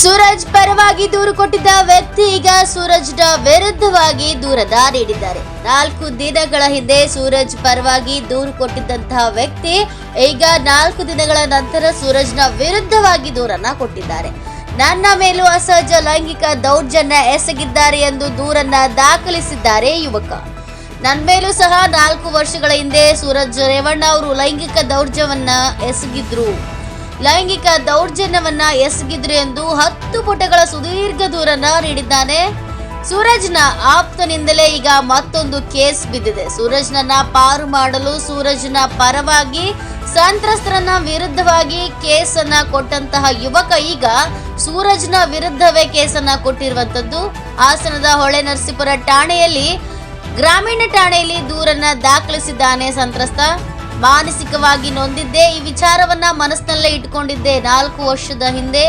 ಸೂರಜ್ ಪರವಾಗಿ ದೂರು ಕೊಟ್ಟಿದ್ದ ವ್ಯಕ್ತಿ ಈಗ ಸೂರಜ್ನ ವಿರುದ್ಧವಾಗಿ ದೂರದ ನೀಡಿದ್ದಾರೆ. ನಾಲ್ಕು ದಿನಗಳ ಹಿಂದೆ ಸೂರಜ್ ಪರವಾಗಿ ದೂರು ಕೊಟ್ಟಿದ್ದಂತಹ ವ್ಯಕ್ತಿ ಈಗ ನಾಲ್ಕು ದಿನಗಳ ನಂತರ ಸೂರಜ್ನ ವಿರುದ್ಧವಾಗಿ ದೂರನ್ನ ಕೊಟ್ಟಿದ್ದಾರೆ. ನನ್ನ ಮೇಲೂ ಅಸಹಜ ಲೈಂಗಿಕ ದೌರ್ಜನ್ಯ ಎಸಗಿದ್ದಾರೆ ಎಂದು ದೂರನ್ನ ದಾಖಲಿಸಿದ್ದಾರೆ ಯುವಕ. ನನ್ನ ಮೇಲೂ ಸಹ ನಾಲ್ಕು ವರ್ಷಗಳ ಹಿಂದೆ ಸೂರಜ್ ರೇವಣ್ಣ ಅವರು ಲೈಂಗಿಕ ದೌರ್ಜವನ್ನ ಎಸಗಿದ್ರು. ಲೈಂಗಿಕ ದೌರ್ಜನ್ಯವನ್ನ ಎಸಗಿದ್ರು ಎಂದು ಹತ್ತು ಪುಟಗಳ ಸುದೀರ್ಘ ದೂರನ್ನ ನೀಡಿದ್ದಾನೆ. ಸೂರಜ್ನ ಆಪ್ತನಿಂದಲೇ ಈಗ ಮತ್ತೊಂದು ಕೇಸ್ ಬಿದ್ದಿದೆ. ಸೂರಜ್ನನ್ನ ಪಾರು ಮಾಡಲು ಸೂರಜ್ನ ಪರವಾಗಿ ಸಂತ್ರಸ್ತರನ್ನ ವಿರುದ್ಧವಾಗಿ ಕೇಸನ್ನ ಕೊಟ್ಟಂತಹ ಯುವಕ ಈಗ ಸೂರಜ್ನ ವಿರುದ್ಧವೇ ಕೇಸನ್ನ ಕೊಟ್ಟಿರುವಂತದ್ದು ಹಾಸನದ ಹೊಳೆ ನರಸೀಪುರ ಠಾಣೆಯಲ್ಲಿ, ಗ್ರಾಮೀಣ ಠಾಣೆಯಲ್ಲಿ ದೂರನ್ನ ದಾಖಲಿಸಿದ್ದಾನೆ ಸಂತ್ರಸ್ತ. ಮಾನಸಿಕವಾಗಿ ನೊಂದಿದ್ದೆ ಈ ವಿಚಾರವನ್ನ ಮನಸ್ಸಿನಲ್ಲೇ ಇಟ್ಕೊಂಡಿದ್ದೆ. ನಾಲ್ಕು ವರ್ಷದ ಹಿಂದೆ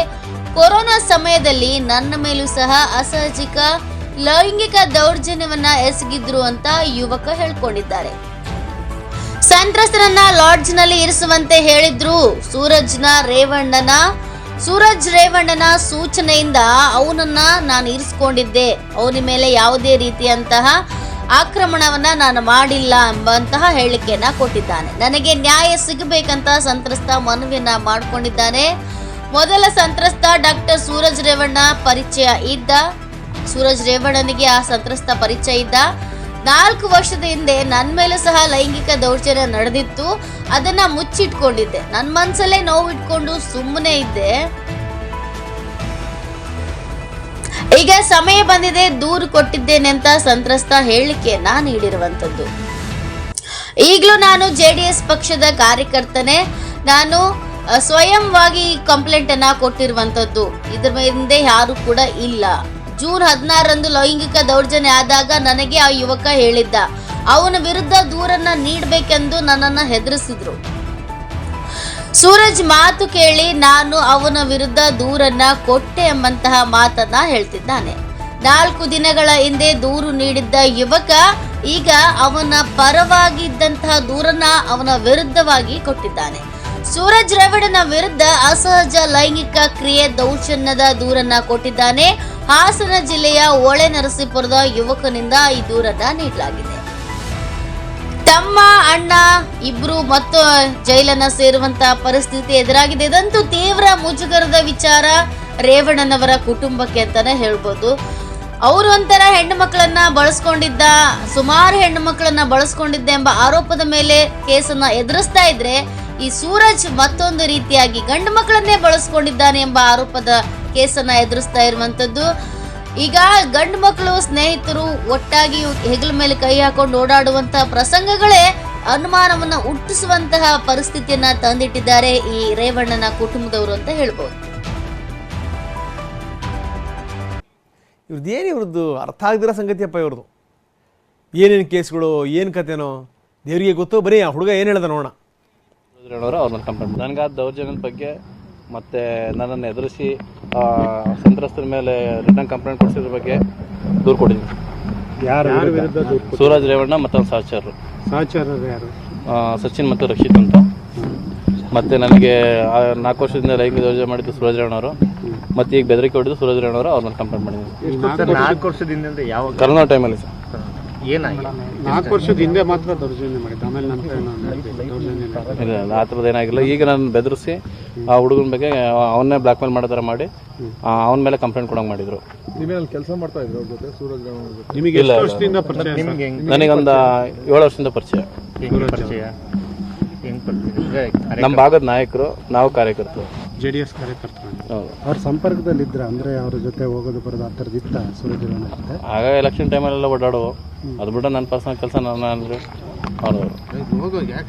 ಕೊರೋನಾ ಸಮಯದಲ್ಲಿ ನನ್ನ ಮೇಲೂ ಸಹ ಅಸಹಜಿಕ, ಲೈಂಗಿಕ ದೌರ್ಜನ್ಯವನ್ನ ಎಸಗಿದ್ರು ಅಂತ ಯುವಕ ಹೇಳ್ಕೊಂಡಿದ್ದಾರೆ. ಸಂತ್ರಸ್ತರನ್ನ ಲಾಡ್ಜ್ನಲ್ಲಿ ಇರಿಸುವಂತೆ ಹೇಳಿದ್ರು ಸೂರಜ್ನ ರೇವಣ್ಣನ. ಸೂರಜ್ ರೇವಣ್ಣನ ಸೂಚನೆಯಿಂದ ಅವನನ್ನ ನಾನು ಇರಿಸ್ಕೊಂಡಿದ್ದೆ. ಅವನ ಮೇಲೆ ಯಾವುದೇ ರೀತಿಯಂತಹ ಆಕ್ರಮಣವನ್ನ ನಾನು ಮಾಡಿಲ್ಲ ಎಂಬಂತಹ ಹೇಳಿಕೆಯನ್ನ ಕೊಟ್ಟಿದ್ದಾನೆ. ನನಗೆ ನ್ಯಾಯ ಸಿಗಬೇಕಂತ ಸಂತ್ರಸ್ತ ಮನವಿಯನ್ನ ಮಾಡಿಕೊಂಡಿದ್ದಾನೆ. ಮೊದಲ ಸಂತ್ರಸ್ತ ಡಾಕ್ಟರ್ ಸೂರಜ್ ರೇವಣ್ಣ ಪರಿಚಯ ಇದ್ದ. ಸೂರಜ್ ರೇವಣ್ಣನಿಗೆ ಆ ಸಂತ್ರಸ್ತ ಪರಿಚಯ ಇದ್ದ. ನಾಲ್ಕು ವರ್ಷದ ಹಿಂದೆ ನನ್ನ ಮೇಲೂ ಸಹ ಲೈಂಗಿಕ ದೌರ್ಜನ್ಯ ನಡೆದಿತ್ತು. ಅದನ್ನ ಮುಚ್ಚಿಟ್ಕೊಂಡಿದ್ದೆ. ನನ್ನ ಮನಸ್ಸಲ್ಲೇ ನೋವು ಇಟ್ಕೊಂಡು ಸುಮ್ಮನೆ ಇದ್ದೆ. ಈಗ ಸಮಯ ಬಂದಿದೆ, ದೂರು ಕೊಟ್ಟಿದ್ದೇನೆ ಅಂತ ಸಂತ್ರಸ್ತ ಹೇಳಿಕೆಯನ್ನ ನೀಡಿರುವಂತದ್ದು. ಈಗಲೂ ನಾನು ಜೆ ಡಿ ಎಸ್ ಪಕ್ಷದ ಕಾರ್ಯಕರ್ತನೆ. ನಾನು ಸ್ವಯಂವಾಗಿ ಕಂಪ್ಲೇಂಟ್ ಅನ್ನ ಕೊಟ್ಟಿರುವಂತದ್ದು. ಇದ್ರ ಹಿಂದೆ ಯಾರು ಕೂಡ ಇಲ್ಲ. ಜೂನ್ ಹದಿನಾರರಂದು ಲೈಂಗಿಕ ದೌರ್ಜನ್ಯ ಆದಾಗ ನನಗೆ ಆ ಯುವಕ ಹೇಳಿದ್ದ. ಅವನ ವಿರುದ್ಧ ದೂರನ್ನ ನೀಡಬೇಕೆಂದು ನನ್ನನ್ನು ಹೆದರಿಸಿದ್ರು. ಸೂರಜ್ ಮಾತು ಕೇಳಿ ನಾನು ಅವನ ವಿರುದ್ಧ ದೂರನ್ನ ಕೊಟ್ಟೆ ಎಂಬಂತಹ ಮಾತನ್ನ ಹೇಳ್ತಿದ್ದಾನೆ. ನಾಲ್ಕು ದಿನಗಳ ಹಿಂದೆ ದೂರು ನೀಡಿದ್ದ ಯುವಕ ಈಗ ಅವನ ಪರವಾಗಿ ಇದ್ದಂತಹ ದೂರನ್ನ ಅವನ ವಿರುದ್ಧವಾಗಿ ಕೊಟ್ಟಿದ್ದಾನೆ. ಸೂರಜ್ ರವಿಡನ ವಿರುದ್ಧ ಅಸಹಜ ಲೈಂಗಿಕ ಕ್ರಿಯೆ ದೌರ್ಜನ್ಯದ ದೂರನ್ನ ಕೊಟ್ಟಿದ್ದಾನೆ. ಹಾಸನ ಜಿಲ್ಲೆಯ ಒಳೆ ನರಸೀಪುರದ ಯುವಕನಿಂದ ಈ ದೂರನ್ನ ನೀಡಲಾಗಿದೆ. ತಮ್ಮ, ಅಣ್ಣ, ಇಬ್ರು ಮತ್ತು ಜೈಲನ್ನ ಸೇರುವಂತ ಪರಿಸ್ಥಿತಿ ಎದುರಾಗಿದೆ. ಇದಂತೂ ತೀವ್ರ ಮುಜುಗರದ ವಿಚಾರ. ರೇವಣ್ಣನವರ ಕುಟುಂಬಕ್ಕೆ ಅಂತಾನೆ ಹೇಳ್ಬೋದು. ಅವರು ಒಂಥರ ಹೆಣ್ಣು ಮಕ್ಕಳನ್ನ ಬಳಸ್ಕೊಂಡಿದ್ದ, ಸುಮಾರು ಹೆಣ್ಣು ಮಕ್ಕಳನ್ನ ಬಳಸ್ಕೊಂಡಿದ್ದ ಎಂಬ ಆರೋಪದ ಮೇಲೆ ಕೇಸನ್ನ ಎದುರಿಸ್ತಾ ಇದ್ರೆ, ಈ ಸೂರಜ್ ಮತ್ತೊಂದು ರೀತಿಯಾಗಿ ಗಂಡು ಮಕ್ಕಳನ್ನೇ ಬಳಸ್ಕೊಂಡಿದ್ದಾನೆ ಎಂಬ ಆರೋಪದ ಕೇಸನ್ನ ಎದುರಿಸ್ತಾ ಇರುವಂತದ್ದು. ಈಗ ಗಂಡು ಮಕ್ಕಳು ಸ್ನೇಹಿತರು ಒಟ್ಟಾಗಿ ಹೆಗಲ ಮೇಲೆ ಕೈ ಹಾಕೊಂಡು ಓಡಾಡುವಂತಹ ಪ್ರಸಂಗಗಳೇ ಅನುಮಾನವನ್ನ ಹುಟ್ಟಿಸುವಂತಹ ಪರಿಸ್ಥಿತಿಯನ್ನ ತಂದಿಟ್ಟಿದ್ದಾರೆ ಈ ರೇವಣ್ಣನ ಕುಟುಂಬದವರು ಅಂತ ಹೇಳ್ಬೋದು. ಇವ್ರದ್ದು ಏನು ಇವ್ರದ್ದು? ಅರ್ಥ ಆಗದಿರೋ ಸಂಗತಿಯಪ್ಪ ಇವ್ರದ್ದು. ಏನೇನು ಕೇಸ್ಗಳು ಏನು ಕತೆನೋ? ದೇವರಿಗೆ ಗೊತ್ತು? ಬರೀ ಆ ಹುಡುಗ ಏನು ಹೇಳ್ದ ನೋಡೋಣ. ಅವರು ಅವ್ರನ್ನ ಕಂಪ್ಲೇಂಟ್ ನನಗೆ ಆ ದೌರ್ಜನ್ಯದ ಬಗ್ಗೆ ಮತ್ತು ನನ್ನನ್ನು ಎದುರಿಸಿ ಸಂತ್ರಸ್ತರ ಮೇಲೆ ರಿಟರ್ನ್ ಕಂಪ್ಲೇಂಟ್ ಕೊಡಿಸಿದ್ರ ಬಗ್ಗೆ ದೂರು ಕೊಡಿದ್ವಿ ಯಾರ ವಿರುದ್ಧ ದೂರು ಸೂರಜ್ ರೇವಣ್ಣ ಮತ್ತೊಂದು ಸಹಚಾರರು. ಯಾರು? ಸಚಿನ್ ಮತ್ತು ರಕ್ಷಿತ್ ಅಂತ. ಮತ್ತೆ ನನಗೆ ಆ ನಾಲ್ಕು ವರ್ಷದಿಂದ ಲೈಂಗಿಕ ದೌರ್ಜನ್ಯ ಮಾಡಿದ್ದು ಸೂರಜ್ ರೇವಣ್ಣವರು ಮತ್ತೆ ಈಗ ಬೆದರಿಕೆ ಹೊಡೆದು ಸೂರಜ್ ರೇವಣ್ಣವರು ಅವ್ರನ್ನ ಕಂಪ್ಲೇಂಟ್ ಮಾಡಿದ್ದೀನಿ ನಾಲ್ಕು ವರ್ಷದಿಂದ? ಯಾವಾಗ? ಕರೋನಾ ಟೈಮಲ್ಲಿ ಸರ್. ನಾಲ್ಕು ವರ್ಷದ ಹಿಂದೆ ಮಾತ್ರ ದೌರ್ಜನ್ಯ ಮಾಡಿದ್ದು. ಆಮೇಲೆ ನಂತರ ಆ ಥರದ್ದು ಏನಾಗಿಲ್ಲ. ಈಗ ನಾನು ಬೆದರಿಸಿ ಆ ಹುಡುಗನ ಬಗ್ಗೆ ಅವನ್ನೇ ಬ್ಲಾಕ್ ಮೇಲ್ ಮಾಡೋ ಥರ ಮಾಡಿ ಅವನ ಮೇಲೆ ಕಂಪ್ಲೇಂಟ್ ಕೊಡಂಗೆ ಮಾಡಿದ್ರು. ನಿಮಗೆ ಇಲ್ಲ, ಎಷ್ಟು ಇಲ್ಲ. ವರ್ಷದಿಂದ ಪರಿಚಯ? ನಿಮ್ಗೆ ನನಗೊಂದು ಏಳು ವರ್ಷದಿಂದ ಪರಿಚಯ. ಪರಿಚಯ? ನಮ್ಮ ಭಾಗದ ನಾಯಕರು ನಾವು ಕಾರ್ಯಕರ್ತರು. ಜೆ ಡಿ ಎಸ್ ಕಾರ್ಯಕರ್ತರು. ಹೌದು. ಅವ್ರ ಸಂಪರ್ಕದಲ್ಲಿ ಇದ್ರ ಅಂದ್ರೆ ಅವ್ರ ಜೊತೆ ಹೋಗೋದು ಬರೋದು ಆ ಥರದ್ದು ಇತ್ತ ಜೊತೆ ಆಗ ಎಲೆಕ್ಷನ್ ಟೈಮಲ್ಲೆಲ್ಲ ಓಡಾಡೋ ಅದು ಬಿಟ್ಟು ನನ್ನ ಪರ್ಸನಲ್ ಕೆಲಸ ನಾನು ಅಂದರೆ ಅವರು